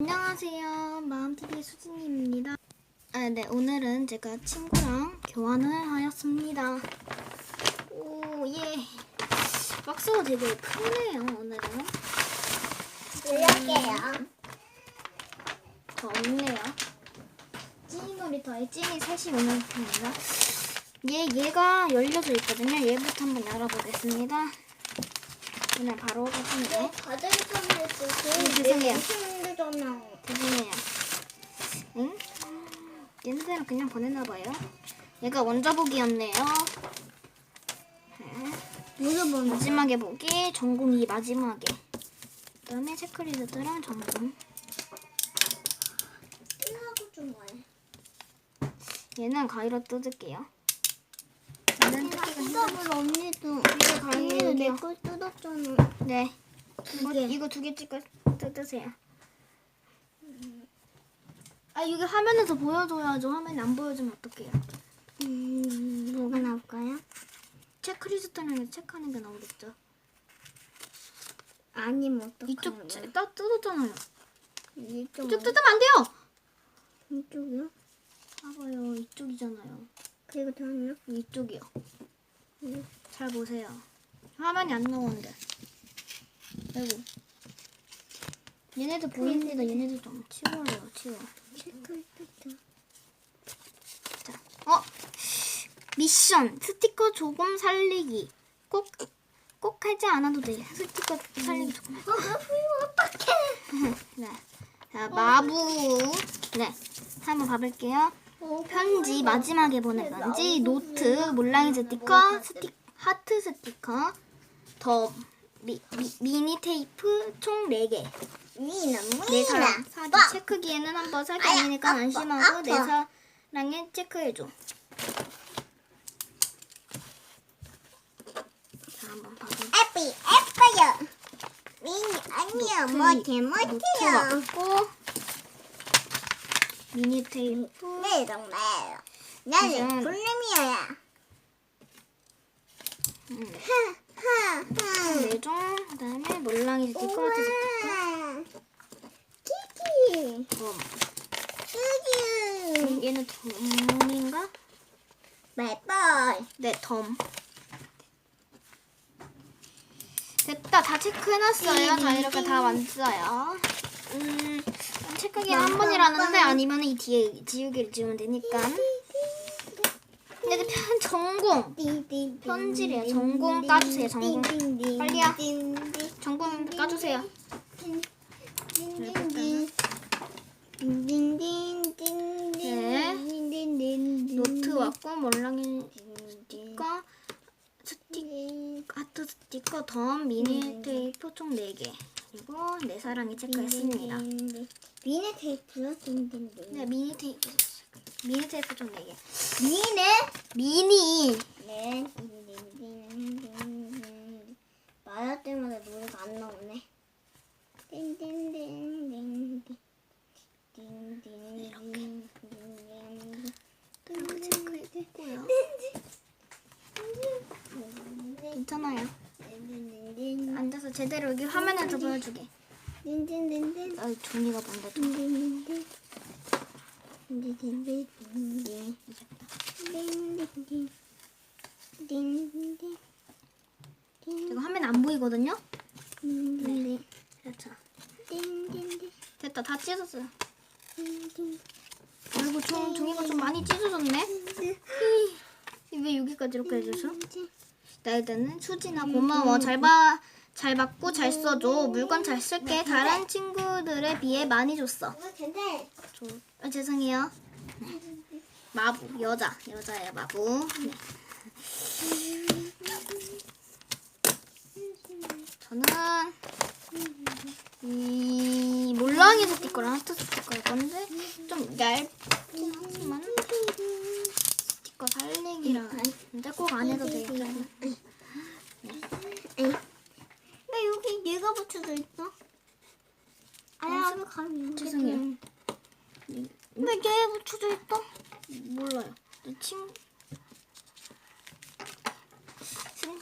안녕하세요. 마음TV 수진입니다. 아, 네. 오늘은 제가 친구랑 교환을 하였습니다. 오, 예. 박스가 되게 크네요, 오늘은. 이렇게요. 더 없네요. 찐이 놀이터에 찐이 셋이 오는 편입니다. 얘, 얘가 열려져 있거든요. 얘부터 한번 열어보겠습니다. 그냥 바로. 과자를 쳤는데 음, 죄송해요. 힘들잖아. 죄송해요. 응? 얘네들은 그냥 보내나봐요. 얘가 원자 보기였네요. 네. 번 마지막에 보기, 전공이 마지막에. 그 다음에 체크리스트랑 전공. 하고 좀 뭐해? 얘는 가위로 뜯을게요. 얘는. 뜯어볼 언니도 언니도. 내걸 뜯었잖아. 네. 이거, 개. 이거 두 개 찍어 뜯으세요. 아, 이게 화면에서 보여줘야죠. 화면에 안 보여주면 어떡해요. 음, 뭐가 나올까요? 체크리스트랑 체크하는 게 나오겠죠. 아니면 어떡하는 이쪽 거야? 다 뜯었잖아요. 이쪽 이쪽 뜯으면 안 돼요. 이쪽이요? 봐봐요. 이쪽이잖아요. 그리고 다음요? 이쪽이요. 음. 잘 보세요. 화면이 안 나오는데. 아이고. 얘네들 보입니다. 얘네들 좀 치워요. 치워. 체크 뜯어. 자, 어 미션 스티커 조금 살리기. 꼭 꼭 하지 않아도 돼. 스티커 살리기 조금. 어, 어떡해. 네. 자 마부. 네. 한번 봐볼게요. 편지 마지막에 보낸 편지 노트 몰랑이 스티커 스티 하트 스티커 더 미, 미, 미니 테이프 총 4개 미나 미나. 와. 체크기에는 한번 사기 아니니까 아파, 안심하고 내 아파. 사랑에 체크해줘 자 한번 에피 에빠요. 미니 아니야 못해 노트 못해요. 왔고 미니 테이프 네 정말. 나는 이건- 불림이야. 음, 하하. 네 종 그다음에 몰랑이 스티커 우와. 키키. 덤 뚜듀. 음, 얘는 덤인가? 말벌. 네, 덤. 됐다, 다 체크해놨어요. 자, 이렇게 다 왔어요. 음, 체크기 한 번이라는데 아니면 이 뒤에 지우개를 지우면 되니까. 근데 편 전공. 편지래요. 전공 까주세요, 전공. 빨리요. 전공 까주세요. 노트 왔고, 몰랑이 스티커, 스티, 하트 스티커, 덤, 미니 테이프 총 4개. 그리고 내 사랑이 체크했습니다. 미네 테이프요? 딩딩딩. 네, 미니 테이프. 미니 테이프 좀 4개. 미네? 미니! 네. 말할 때마다 노래가 안 나오네. 딩딩딩딩딩. 딩딩딩딩. 이렇게 체크했고요. 괜찮아요. 앉아서 제대로 여기 화면에서 보여주게. 딩딩딩딩. 아, 종이가 뭔데 좀. 딩딩딩딩. 딩딩딩딩딩. 딩딩딩. 딩딩딩. 제가 화면 안 보이거든요? 딩딩딩. 그렇죠. 딩딩딩. 됐다, 다 찢었어요. 딩딩. 아이고, 종, 종이가 좀 많이 찢어졌네? 히, 왜 여기까지 이렇게 해줘서? 나이들은 수진아 고마워. 잘 봐. 잘 받고 잘 써줘. 물건 잘 쓸게. 다른 친구들에 비해 많이 줬어. 근데 저, 아, 죄송해요. 네. 마부 여자 여자예요 마부. 네. 저는 이 몰랑이 스티커랑 하트 스티커일 건데 좀 얇긴 하지만 근데 꼭안 해도 되겠죠. 왜 여기 얘가 붙여져 있어? 아야, 왜 감이 죄송해요. 왜얘 붙여져 있어? 몰라요. 내 친, 친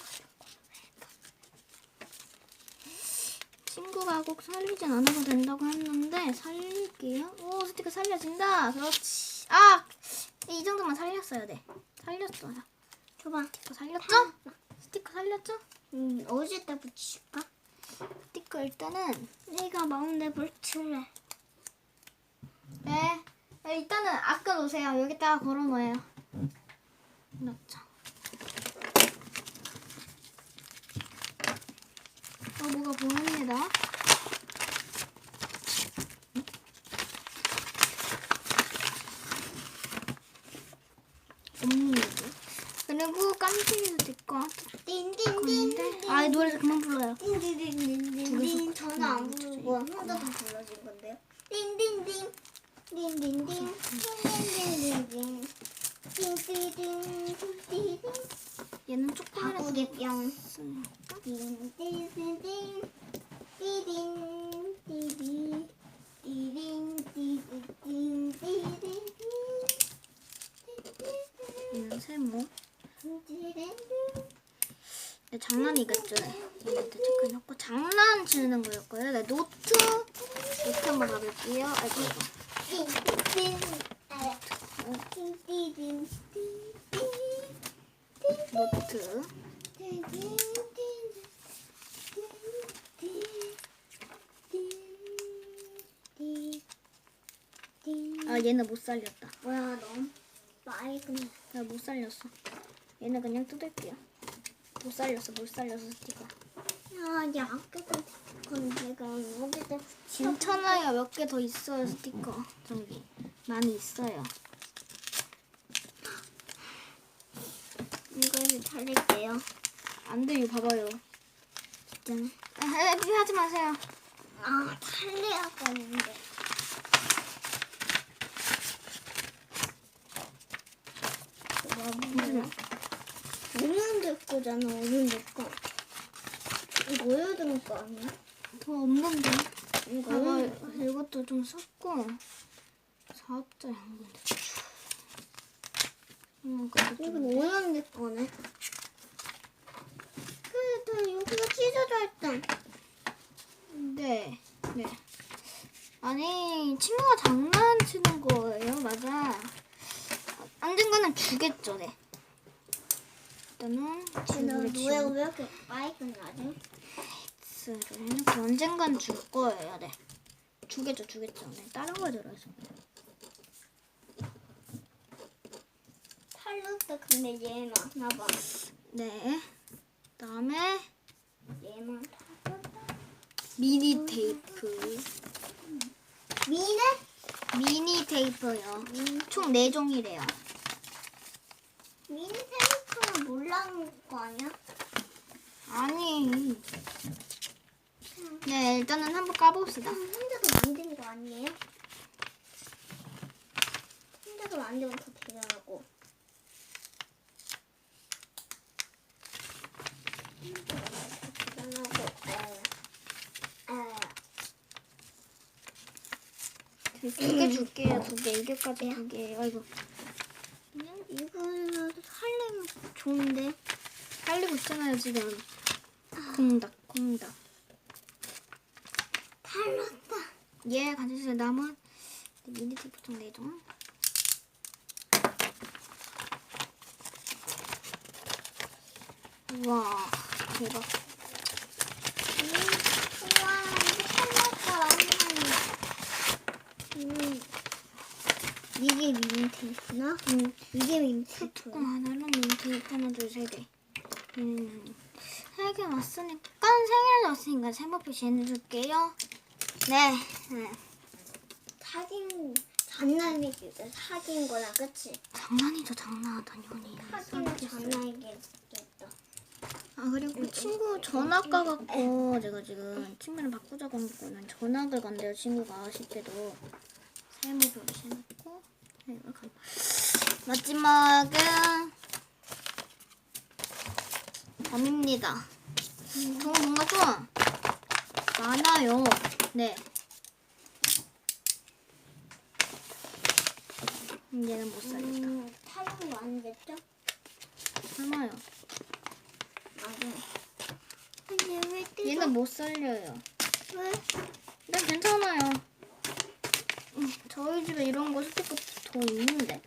친구 스티커가 꼭 살리진 않아도 된다고 했는데 살릴게요. 오 스티커 살려진다. 그렇지. 아! 이 정도만 살렸어야 돼. 살렸어요. 줘봐. 스티커 살렸죠? 스티커 살렸죠? 음, 어디다 붙일까? 스티커 일단은 내가 마음대 붙일래. 네. 네, 일단은 아껴 놓으세요. 여기다가 걸어 놓아요. 넣자. 어, 뭐가 보입니다. 없는데. 그리고 깜찍이 스티커. 띵띵띵. 아, 이 노래 그만 불러요. 띵띵띵띵띵. 저는 안 부르고 혼자서 불러진 건데요. 띵띵띵. 띵띵띵. 띵띵띵띵. 띵띵띵. 띵띵띵. 얘는 조금이라도 바구리 뿅. 쓰니까. 띵띵띵띵. 띠딩. 띠디. 띠딩. 띠디딩. 띠딩. 얘는 세모. 띠딩. 네, 장난이겠죠. 네. 얘한테 체크해놓고 장난치는 거였고요. 네, 노트. 노트 한번 가볼게요. 아이고. 노트. 아, 얘는 못 살렸다. 뭐야 너 많이. 나못 살렸어. 얘는 그냥 뜯을게요. 못 살렸어, 못 살렸어, 스티커. 야, 이제 아껴둔 건 내가 여기다. 괜찮아요. 몇 개 더 있어요, 스티커. 저기. 많이 있어요. 이거를 잘릴게요. 안 돼요, 봐봐요. 있잖아. 아, 해- 하지 마세요. 아, 탈래야겠는데. 무슨 어른들 거잖아, 어른들 거. 이거 어른들 거 아니야? 더 없는데. 이거 봐봐. 이것도 좀 썼고. 사업자 양분 대출. 음. 이건 어른들 거네. 그래도 여기가 찢어져 있다. 네, 네. 아니 친구가 장난치는 거예요, 맞아. 언젠가는 주겠죠, 네. 일단은 쟤는 친구를 왜, 왜 이렇게 많이 끝나지? 지우스를 해놓고 언젠간 줄 거예요, 네. 주겠죠, 주겠죠. 네, 다른 거 들어있어. 탈로도 근데 얘만 나봐. 네. 그다음에 얘만 미니 테이프, 미네? 미니 테이프요. 미, 총 4종이래요. 미니 테이프는 몰라는 거 아니야? 아니. 네, 일단은 한번 까봅시다. 그럼 혼자서 만든 거 아니에요? 혼자서 만들면 더 대단하고. 혼자서 대단하고. 에, 에. 두개 줄게요, 두 개. 이게까지 두 개. 아이고. 그냥 이거는 살려면 좋은데. 살리고 있잖아요, 지금. 콩닥, 콩닥. 탈났다. 예, 가져주세요. 남은 미니 테이프 총 4종. 우와, 대박. 음, 우와, 이거 탈났다. 음, 이게 테이프나? 음, 이게 테이프. 뚜껑 미니 테이프 하나, 둘, 세 개. 음, 세개 왔으니까, 세 개를 넣었으니까 세모 표시해줄게요. 네, 네. 사진 장난이겠다. 사진 거랑 그치? 장난이죠, 장난, 당연히. 사진은 장난이겠다. 아 그리고 친구 전학 가 갖고 제가 지금 친구를 바꾸자고 한 거는 전학을 간대요 친구가 아쉽게도 세모 표시해놓고 네, 이렇게. 마지막은 범입니다 저 뭔가 좀 많아요 네 음, 얘는 못 살렸다 음, 사진도 안 됐죠? 설마요 맞아. 근데 왜 뜯어? 얘는 못 살려요 왜? 네, 괜찮아요. 음, 저희 집에 이런 거 스티커 더 있는데.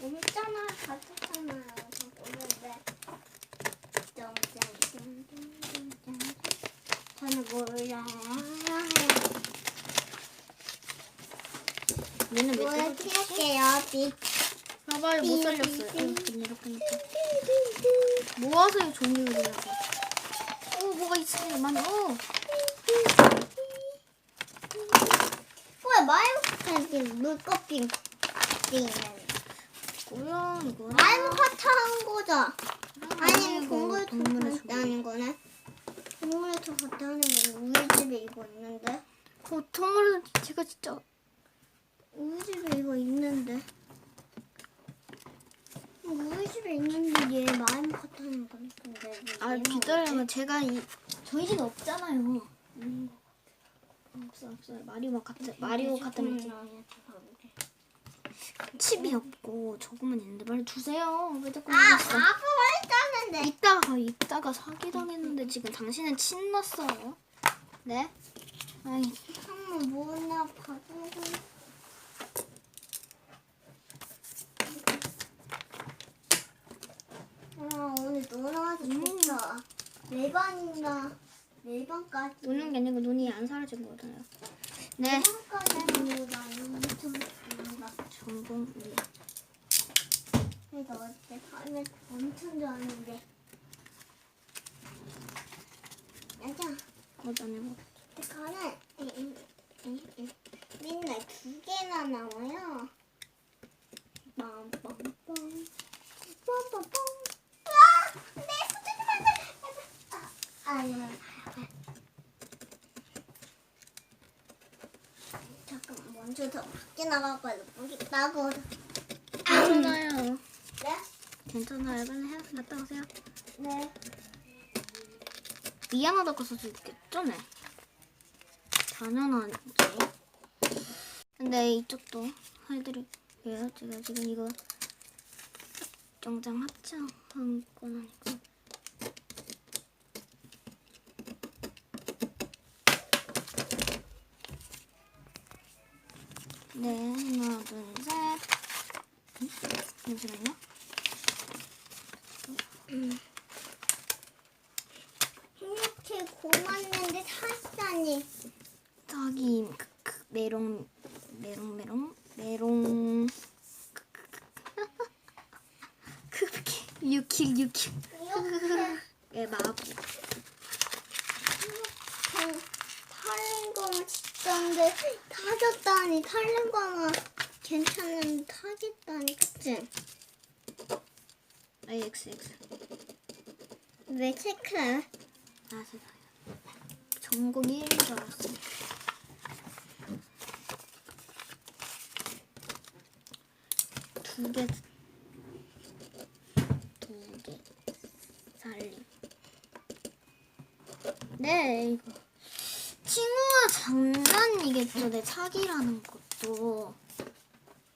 있잖아. 가졌잖아요. 짠짠짠짠짠. 저는 몰라요. 얘는 왜. 빅. 봐봐요, 못 살렸어요. 응, 이렇게 하니까. 모아서 종이를 내라고. 오, 뭐가 있어요, 많이. 오, 마이크까지 물꺼빙 빙 뭐야, 이거. 마이크부터 한 거죠? 아니 동물에서 동물의 갔다 하는 거네 동물에서 갔다 하는 거네 우리 집에 이거 있는데 어, 정말 제가 진짜. 우리 집에 이거 있는데 우리 집에 있는데 얘 하는 거 같은데 왜 아, 얘는 기다려요. 제가 이. 저희 집에 없잖아요. 음. 없어, 없어요. 마리오 같은, 어디? 마리오 같은 잠깐만, 집. 나 그냥 잡아볼게. 칩이 없고 저거만 있는데 빨리 주세요. 왜 자꾸 아? 아빠 말했다는데 이따가 이따가 사기 당했는데 지금 당신은 신났어요. 네? 아이 한번 뭐나 봐주고 아 오늘 놀아서 좋다 네 번이나 네 번까지. 노는 게 아니고 눈이 안 사라진 거잖아요. 네. 네. 번까지 전공 그래서 어제 밤에 엄청 좋았는데. 이- 이- 이- 맨날 두 개나 나와요. 빰빰빰 빰빰빰 아! 내 손좀 안 돼! 아, 아유 잠깐 먼저 더 밖에 나가봐도 모르겠다고 괜찮아요. 네? 괜찮아요. 빨리 해 갔다 오세요. 네 미안하다고 써져 있겠죠, 네. 당연하지. 근데 이쪽도 해드릴게요. 제가 지금 이거 정장 합창한 건 아니고. 네, 하나, 둘, 셋. 음? 잠시만요. 이렇게 고맙는데 사시다니 저기 그, 그, 메롱 메롱 메롱 메롱 크크 유킬 유킬 이렇게 예 마법 탈린 거만 진짜인데 타졌다니 탈린 거만 괜찮은데 타겠다니 그치? AXX 왜 체크해? 아 세상에 전공 1인 줄 알았어 두개 두 개 살림 네 이거 친구와 장난이겠죠 내 사기라는 것도.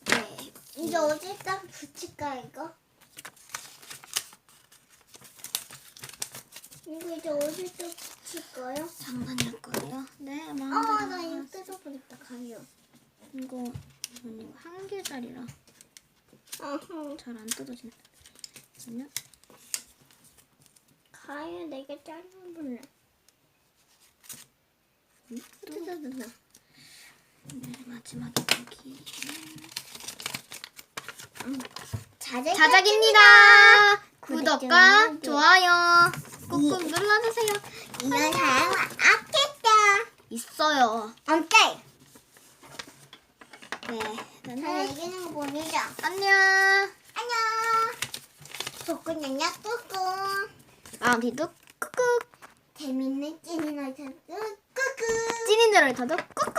네. 이제 어디다 붙일까 이거? 이거 이제 어디다 붙일까요? 장난일 거예요? 네아 마음대로 나 이거. 뜯어버렸다 가요 이거 이거 한 개짜리라. 어허. 잘안 뜯어진다. 잠깐만요. 가요 내가 잘라볼래 음, 또 뜯어졌나? 네, 마지막에 여기 자작 자작입니다. 구독 구독과 좀 좋아요 꾹꾹 눌러주세요. 이런 사람 아꼈다 있어요. 안돼 네, 자 저는 이기는 거 보내자 안녕. 안녕 독구냥냥 꾸꾸 마음비도 꾹꾹 재밌는 찐이나 찾고 꾸꾸 찐인 줄 알아도 꾹꾹.